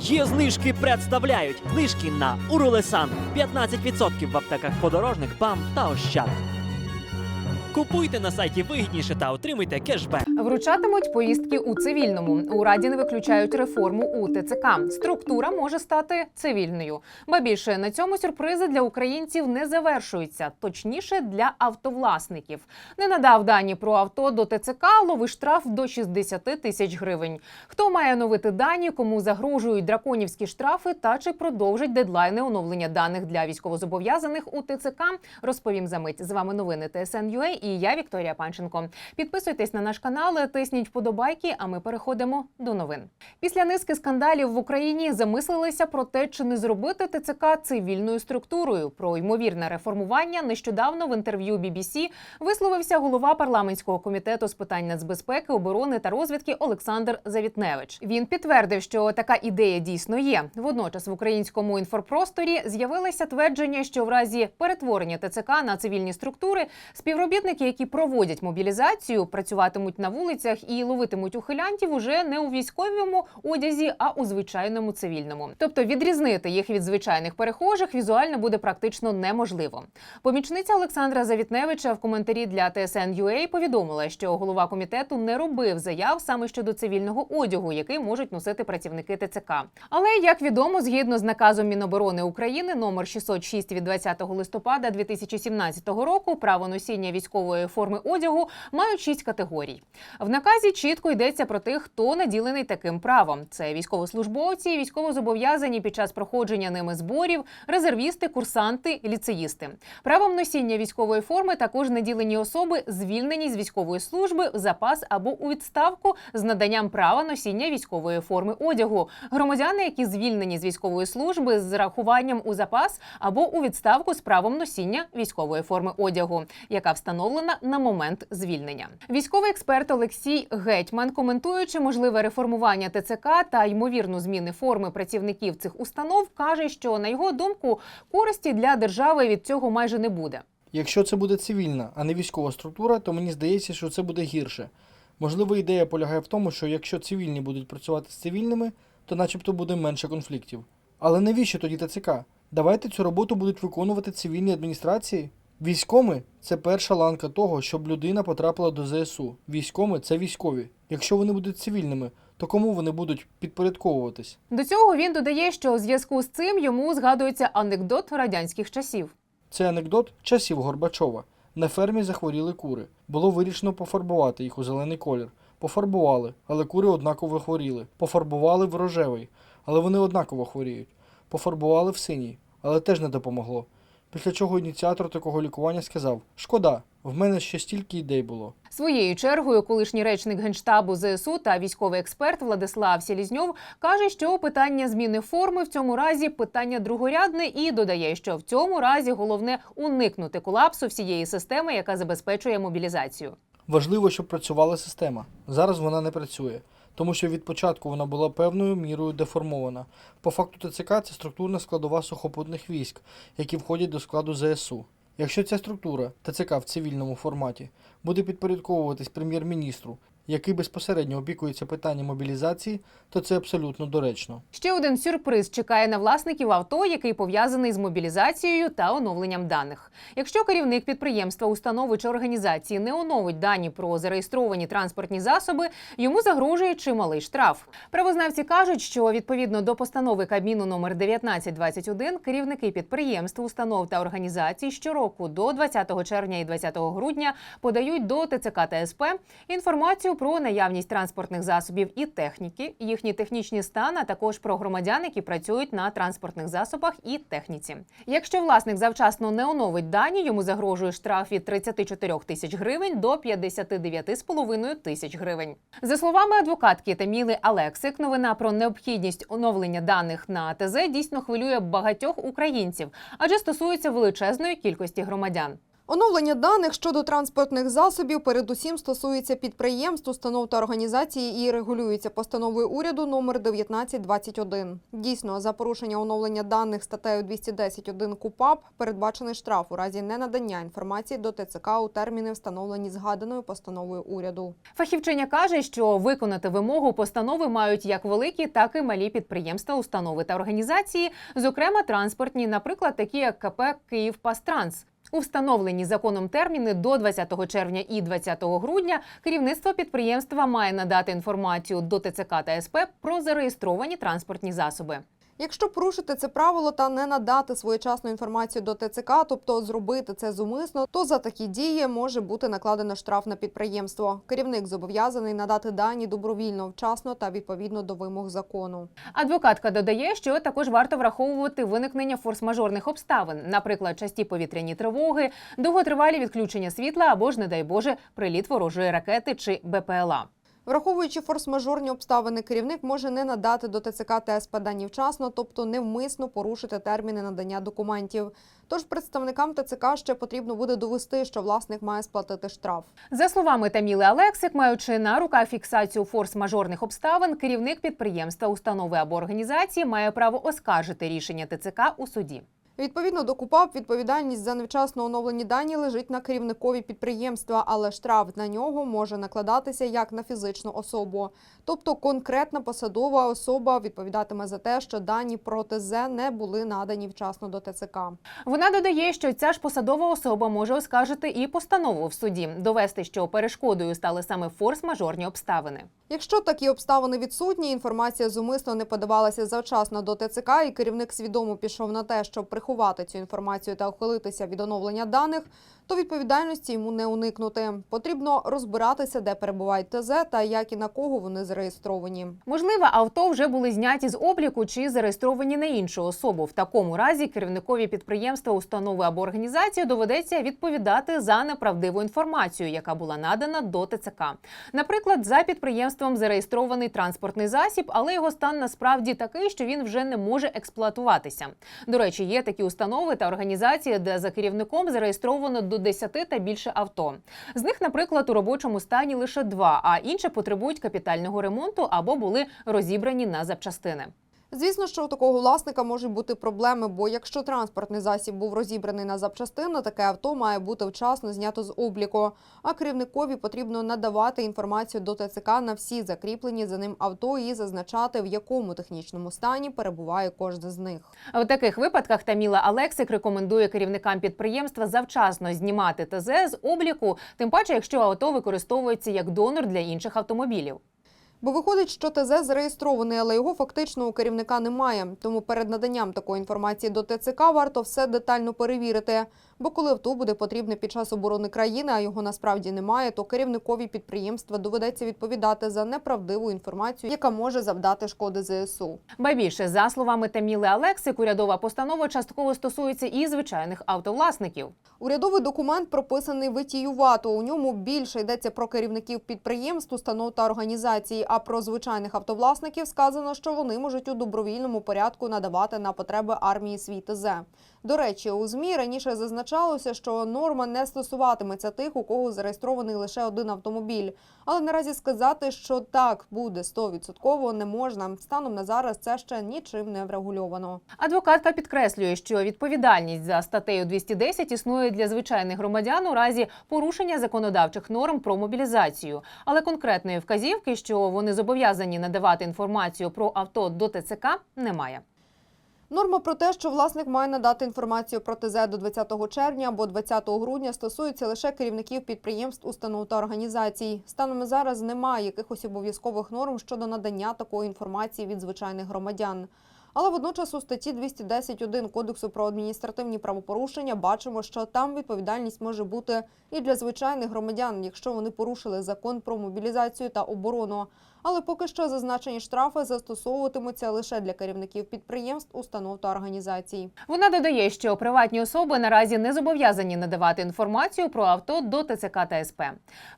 Є знижки представляють знижки на Урулесан 15% в аптеках подорожник, ПАМ та Ощад. Купуйте на сайті вигідніше та отримуйте кешбек. Вручатимуть поїздки у цивільному. У раді не виключають реформу у ТЦК. Структура може стати цивільною. Ба більше на цьому сюрпризи для українців не завершуються, точніше для автовласників. Не надав дані про авто до ТЦК, лови штраф до 60 тисяч гривень. Хто має оновити дані, кому загрожують драконівські штрафи та чи продовжить дедлайни оновлення даних для військовозобов'язаних у ТЦК, розповім за мить. З вами новини ТСН.UA і я Вікторія Панченко. Підписуйтесь на наш канал, тисніть вподобайки. А ми переходимо до новин. Після низки скандалів в Україні замислилися про те, чи не зробити ТЦК цивільною структурою. Про ймовірне реформування нещодавно в інтерв'ю BBC висловився голова парламентського комітету з питань нацбезпеки, оборони та розвідки Олександр Завітневич. Він підтвердив, що така ідея дійсно є. Водночас в українському інфопросторі з'явилося твердження, що в разі перетворення ТЦК на цивільні структури співробітники, які проводять мобілізацію, працюватимуть на вулицях і ловитимуть ухилянтів уже не у військовому одязі, а у звичайному цивільному. Тобто відрізнити їх від звичайних перехожих візуально буде практично неможливо. Помічниця Олександра Завітневича в коментарі для TSN.UA повідомила, що голова комітету не робив заяв саме щодо цивільного одягу, який можуть носити працівники ТЦК. Але як відомо, згідно з наказом Міноборони України номер 606 від 20 листопада 2017 року, право носіння військової форми одягу мають шість категорій. В наказі чітко йдеться про тих, хто наділений таким правом: це військовослужбовці, військовозобов'язані під час проходження ними зборів, резервісти, курсанти, ліцеїсти. Правом носіння військової форми також наділені особи, звільнені з військової служби в запас або у відставку з наданням права носіння військової форми одягу. Громадяни, які звільнені з військової служби з рахуванням у запас або у відставку з правом носіння військової форми одягу, яка встановлена на момент звільнення. Військовий експерт Олексій Гетьман, коментуючи можливе реформування ТЦК та ймовірну зміни форми працівників цих установ, каже, що на його думку користі для держави від цього майже не буде. Якщо це буде цивільна, а не військова структура, то мені здається, що це буде гірше. Можливо, ідея полягає в тому, що якщо цивільні будуть працювати з цивільними, то начебто буде менше конфліктів. Але навіщо тоді ТЦК? Давайте цю роботу будуть виконувати цивільні адміністрації. Військоми це перша ланка того, щоб людина потрапила до ЗСУ. Військоми це військові. Якщо вони будуть цивільними, то кому вони будуть підпорядковуватись? До цього він додає, що у зв'язку з цим йому згадується анекдот радянських часів. Це анекдот часів Горбачова. На фермі захворіли кури. Було вирішено пофарбувати їх у зелений колір. Пофарбували, але кури однаково хворіли. Пофарбували в рожевий, але вони однаково хворіють. Пофарбували в синій, але теж не допомогло. Після чого ініціатор такого лікування сказав: Шкода, в мене ще стільки ідей було. Своєю чергою, колишній речник генштабу ЗСУ та військовий експерт Владислав Сєлізньов каже, що питання зміни форми в цьому разі питання другорядне, і додає, що в цьому разі головне уникнути колапсу всієї системи, яка забезпечує мобілізацію. Важливо, щоб працювала система. Зараз вона не працює, тому що від початку вона була певною мірою деформована. По факту ТЦК це структурна складова сухопутних військ, які входять до складу ЗСУ. Якщо ця структура ТЦК в цивільному форматі буде підпорядковуватись прем'єр-міністру, який безпосередньо опікується питанням мобілізації, то це абсолютно доречно. Ще один сюрприз чекає на власників авто, який пов'язаний з мобілізацією та оновленням даних. Якщо керівник підприємства, установи чи організації не оновить дані про зареєстровані транспортні засоби, йому загрожує чималий штраф. Правознавці кажуть, що відповідно до постанови Кабміну номер 1921 керівники підприємств, установ та організацій щороку до 20 червня і 20 грудня подають до ТЦК та СП інформацію про наявність транспортних засобів і техніки, їхній технічний стан, а також про громадян, які працюють на транспортних засобах і техніці. Якщо власник завчасно не оновить дані, йому загрожує штраф від 34 тисяч гривень до 59,5 тисяч гривень. За словами адвокатки Таміли Алексик, новина про необхідність оновлення даних на ТЗ дійсно хвилює багатьох українців, адже стосується величезної кількості громадян. Оновлення даних щодо транспортних засобів передусім стосується підприємств, установ та організацій і регулюється постановою уряду номер 1921. Дійсно, за порушення оновлення даних статтею 210.1 КУПАП передбачений штраф у разі ненадання інформації до ТЦК у терміни, встановлені згаданою постановою уряду. Фахівчиня каже, що виконати вимогу постанови мають як великі, так і малі підприємства, установи та організації, зокрема транспортні, наприклад, такі як КП «Київпастранс». У встановлені законом терміни до 20 червня і 20 грудня керівництво підприємства має надати інформацію до ТЦК та СП про зареєстровані транспортні засоби. Якщо порушити це правило та не надати своєчасну інформацію до ТЦК, тобто зробити це зумисно, то за такі дії може бути накладено штраф на підприємство. Керівник зобов'язаний надати дані добровільно, вчасно та відповідно до вимог закону. Адвокатка додає, що також варто враховувати виникнення форс-мажорних обставин, наприклад, часті повітряні тривоги, довготривалі відключення світла або ж, не дай Боже, приліт ворожої ракети чи БПЛА. Враховуючи форс-мажорні обставини, керівник може не надати до ТЦК та СП дані вчасно, тобто невмисно порушити терміни надання документів. Тож представникам ТЦК ще потрібно буде довести, що власник має сплатити штраф. За словами Таміли Алексик, маючи на руках фіксацію форс-мажорних обставин, керівник підприємства, установи або організації має право оскаржити рішення ТЦК у суді. Відповідно до КУПАП, відповідальність за невчасно оновлені дані лежить на керівникові підприємства, але штраф на нього може накладатися як на фізичну особу. Тобто конкретна посадова особа відповідатиме за те, що дані про ТЗ не були надані вчасно до ТЦК. Вона додає, що ця ж посадова особа може оскаржити і постанову в суді, довести, що перешкодою стали саме форс-мажорні обставини. Якщо такі обставини відсутні, інформація зумисно не подавалася завчасно до ТЦК, і керівник свідомо пішов на те, щоб приховати цю інформацію та ухилитися від оновлення даних, то відповідальності йому не уникнути. Потрібно розбиратися, де перебувають ТЗ та як і на кого вони зареєстровані. Можливо, авто вже були зняті з обліку чи зареєстровані на іншу особу. В такому разі керівникові підприємства, установи або організації доведеться відповідати за неправдиву інформацію, яка була надана до ТЦК. Наприклад, за підприємством зареєстрований транспортний засіб, але його стан насправді такий, що він вже не може експлуатуватися. До речі, є такі установи та організації, де за керівником зареєстровано до 10 та більше авто. З них, наприклад, у робочому стані лише два, а інші потребують капітального ремонту або були розібрані на запчастини. Звісно, що у такого власника можуть бути проблеми, бо якщо транспортний засіб був розібраний на запчастини, таке авто має бути вчасно знято з обліку. А керівникові потрібно надавати інформацію до ТЦК на всі закріплені за ним авто і зазначати, в якому технічному стані перебуває кожне з них. В таких випадках Таміла Алексик рекомендує керівникам підприємства завчасно знімати ТЗ з обліку, тим паче, якщо авто використовується як донор для інших автомобілів. Бо виходить, що ТЗ зареєстрований, але його фактично у керівника немає. Тому перед наданням такої інформації до ТЦК варто все детально перевірити. Бо коли авто буде потрібне під час оборони країни, а його насправді немає, то керівникові підприємства доведеться відповідати за неправдиву інформацію, яка може завдати шкоди ЗСУ. Ба більше, за словами Таміли Алексик, урядова постанова частково стосується і звичайних автовласників. Урядовий документ прописаний витіювато. У ньому більше йдеться про керівників підприємств, установ та організацій. А про звичайних автовласників сказано, що вони можуть у добровільному порядку надавати на потреби армії свій ТЗ. До речі, у змі раніше зазначалося, що норма не стосуватиметься тих, у кого зареєстрований лише один автомобіль. Але наразі сказати, що так буде 100% не можна. Станом на зараз це ще нічим не врегульовано. Адвокатка підкреслює, що відповідальність за статтею 210 існує для звичайних громадян у разі порушення законодавчих норм про мобілізацію, але конкретної вказівки, що вони зобов'язані надавати інформацію про авто до ТЦК, немає. Норма про те, що власник має надати інформацію про ТЗ до 20 червня або 20 грудня, стосується лише керівників підприємств, установ та організацій. Станом зараз немає якихось обов'язкових норм щодо надання такої інформації від звичайних громадян. Але водночас у статті 210.1 Кодексу про адміністративні правопорушення бачимо, що там відповідальність може бути і для звичайних громадян, якщо вони порушили закон про мобілізацію та оборону. Але поки що зазначені штрафи застосовуватимуться лише для керівників підприємств, установ та організацій. Вона додає, що приватні особи наразі не зобов'язані надавати інформацію про авто до ТЦК та СП.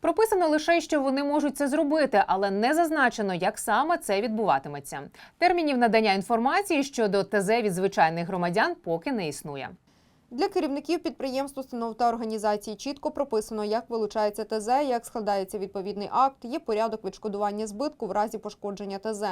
Прописано лише, що вони можуть це зробити, але не зазначено, як саме це відбуватиметься. Термінів надання інформації щодо ТЗ від звичайних громадян поки не існує. Для керівників підприємств, установ та організацій чітко прописано, як вилучається ТЗ, як складається відповідний акт, є порядок відшкодування збитку в разі пошкодження ТЗ.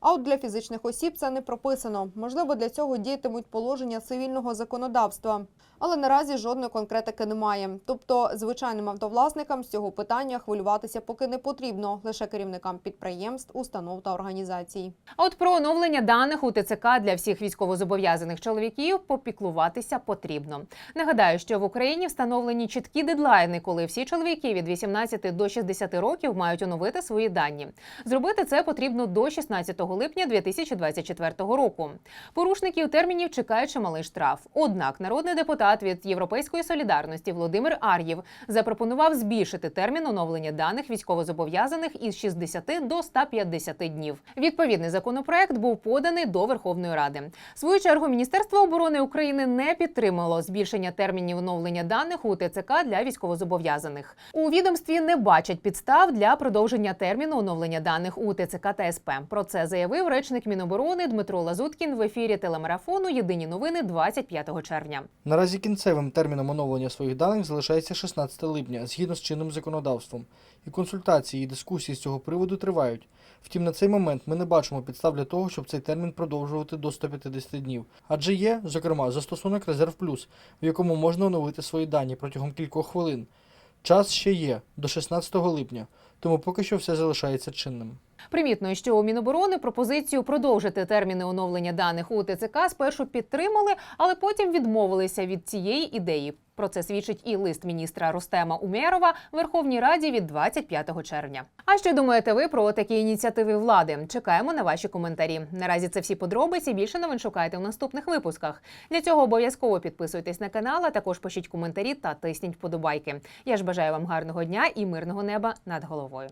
А от для фізичних осіб це не прописано. Можливо, для цього діятимуть положення цивільного законодавства. Але наразі жодної конкретики немає. Тобто, звичайним автовласникам з цього питання хвилюватися поки не потрібно, лише керівникам підприємств, установ та організацій. А от про оновлення даних у ТЦК для всіх військовозобов'язаних чоловіків попіклуватися потрібно. Нагадаю, що в Україні встановлені чіткі дедлайни, коли всі чоловіки від 18 до 60 років мають оновити свої дані. Зробити це потрібно до 16 липня 2024 року. Порушників термінів чекає чималий штраф. Однак народний депутат від Європейської солідарності Володимир Ар'єв запропонував збільшити термін оновлення даних військовозобов'язаних із 60 до 150 днів. Відповідний законопроект був поданий до Верховної Ради. В свою чергу Міністерство оборони України не підтримало збільшення термінів оновлення даних у ТЦК для військовозобов'язаних. У відомстві не бачать підстав для продовження терміну оновлення даних у ТЦК та СП. Про це заявив речник Міноборони Дмитро Лазуткін в ефірі телемарафону Єдині новини 25 червня. Наразі кінцевим терміном оновлення своїх даних залишається 16 липня згідно з чинним законодавством, і консультації і дискусії з цього приводу тривають. Втім, на цей момент ми не бачимо підстав для того, щоб цей термін продовжувати до 150 днів. Адже є, зокрема, застосунок Резерв Плюс, в якому можна оновити свої дані протягом кількох хвилин. Час ще є до 16 липня, тому поки що все залишається чинним. Примітно, що у Міноборони пропозицію продовжити терміни оновлення даних у ТЦК спершу підтримали, але потім відмовилися від цієї ідеї. Про це свідчить і лист міністра Рустема Умєрова Верховній Раді від 25 червня. А що думаєте ви про такі ініціативи влади? Чекаємо на ваші коментарі. Наразі це всі подробиці. Більше новин шукайте у наступних випусках. Для цього обов'язково підписуйтесь на канал, а також пишіть коментарі та тисніть вподобайки. Я ж бажаю вам гарного дня і мирного неба над головою. мовою.